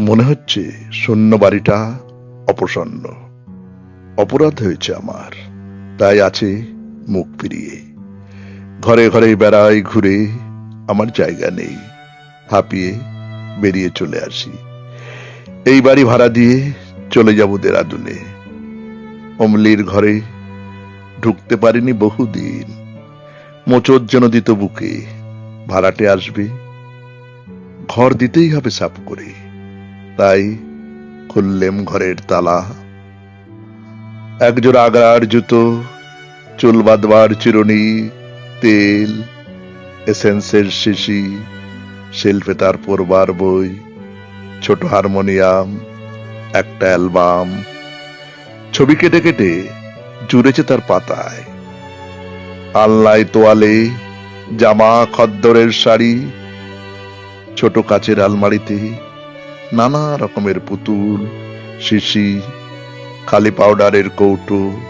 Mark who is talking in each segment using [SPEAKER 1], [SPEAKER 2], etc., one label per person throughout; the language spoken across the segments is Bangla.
[SPEAKER 1] মনে হচ্ছে শূন্য বাড়িটা অপসন্ন। অপরাধ হয়েছে আমার। তাই আছে মুখ ফিরিয়ে। ঘরে ঘরে বেড়াই ঘুরে আমার জায়গা নেই। হাঁপিয়ে বেরিয়ে চলে আসি। এই বাড়ি ভাড়া দিয়ে চলে যাব দেরাদুনে। অমলির ঘরে ঢুকতে পারিনি বহুদিন। মোচর যেন দিত বুকে। ভাড়াটে আসবে। ঘর দিতেই হবে সাপ করে। তাই খুললেম ঘরের তালা। একজোড়া আগার জুতো, চুল বাঁধবার চিরুনি, তেল, এসেন্সের শিশি, শিল্পে তার পড়বার বই, ছোট হারমোনিয়াম, একটা অ্যালবাম। ছবি কেটে কেটে জুড়েছে তার পাতায়। আলনায় তোয়ালে জামা খদ্দরের শাড়ি, ছোট কাচের আলমারিতে নানা রকমের পুতুল, শিশি খালি পাউডারের কৌটো।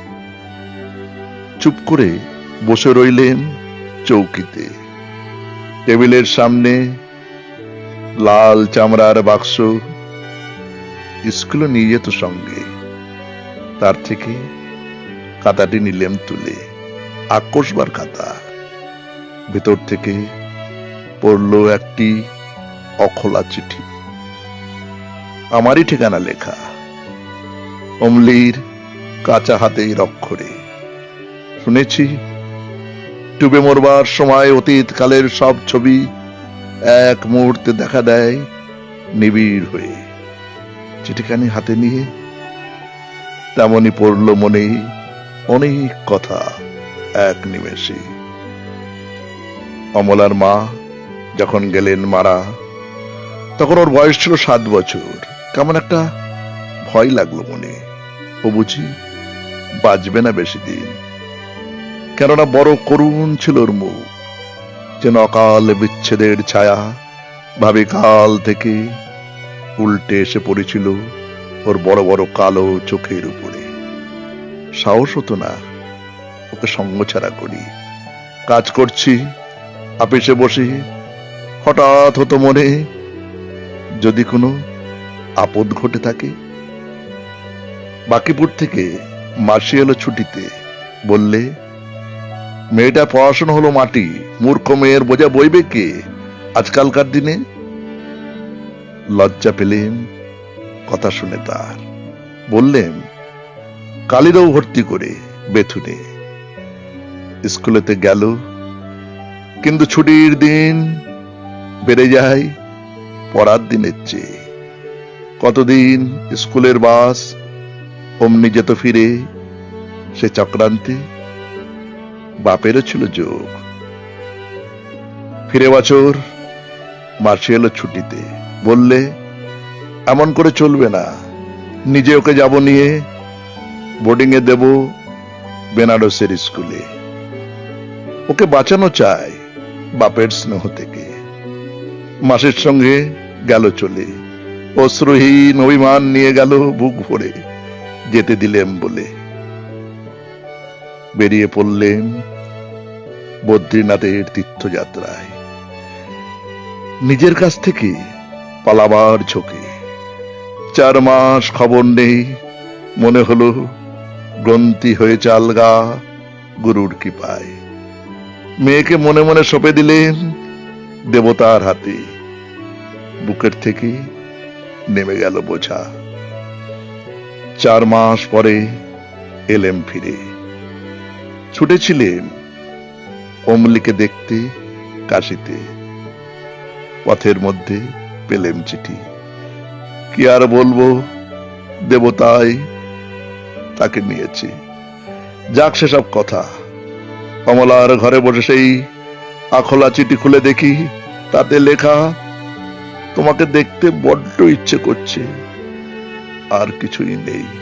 [SPEAKER 1] চুপ করে বসে রইলেন চৌকিতে। টেবিলের সামনে লাল চামড়ার বাক্স স্কুলে নিয়ে যেত সঙ্গে। তার থেকে খাতাটি নিলেম তুলে। আকস্বার খাতা। ভেতর থেকে পড়ল একটি অখোলা চিঠি। আমারই ঠিকানা লেখা। অমলির কাঁচা হাতের অক্ষরে। শুনেছি, ডুবে মরবার সময় অতীতকালের সব ছবি এক মুহূর্তে দেখা দেয় নিবিড় হয়ে। চিঠিখানি হাতে নিয়ে তেমনি পড়ল মনে অনেক কথা এক নিমেষে। অমলার মা যখন গেলেন মারা, তখন ওর বয়স ছিল সাত বছর। কেমন একটা ভয় লাগল মনে। ও বুঝি বাঁচবে না বেশি দিন। কেননা বড় করুণ ছিল ওর মুখ। যেন অকাল বিচ্ছেদের ছায়া ভাবে কাল থেকে উল্টে এসে পড়েছিল ওর বড় বড় কালো চোখের উপরে। সাহস হতো না, ওকে সঙ্গ ছাড়া করি। কাজ করছি আপিসে বসে, হঠাৎ হতো মনে, যদি কোনো আপদ ঘটে থাকে। বাকিপুর থেকে মাসি এলো ছুটিতে। বললে, মেয়েটা পড়াশোনা হলো মাটি, মূর্খ মেয়ের বোঝা বইবে কে আজকালকার দিনে? লজ্জা পেলেন, কথা শুনে তার। বললেন কালিরাও ভর্তি করে বেথুনে। স্কুলেতে গেল, কিন্তু ছুটির দিন বেড়ে যায়, পড়ার দিনের চেয়ে। কতদিন স্কুলের বাস, অমনি যেত ফিরে, সে চক্রান্তে বাপেরও ছিল যোগ। ফিরে বছর, মাসি এলো ছুটিতে। বললে, এমন করে চলবে না, নিজে ওকে যাব নিয়ে বোর্ডিং এ দেব বেনারসের স্কুলে। ওকে বাঁচানো চায় বাপের স্নেহ থেকে। মাসের সঙ্গে গেল চলে। অশ্রুহীন অভিমান নিয়ে গেল বুক ভরে। যেতে দিলেম বলে। বেরিয়ে পড়লেন বদ্রীনাথের তীর্থযাত্রায়। নিজের কাছ থেকে পালাবার ঝোঁকে। চার মাস খবর নেই, মনে হলো গ্রন্থি হয়ে চালগা গুরুর কৃপায়। মেয়েকে মনে মনে সঁপে দিলেন দেবতার হাতে। বুকের থেকে নেমে গেল বোঝা। চার মাস পরে এলেম ফিরে। ছুটেছিলেন অমলিকে দেখতে কাশিতে। পথের মধ্যে পেলেম চিঠি। কি আর বলব, দেবতাই তাকে নিয়েছে। যাক সেসব কথা। কমলার ঘরে বসে সেই আখলা চিঠি খুলে দেখি, তাতে লেখা তোমাকে দেখতে বড্ড ইচ্ছে করছে। আর কিছুই নেই।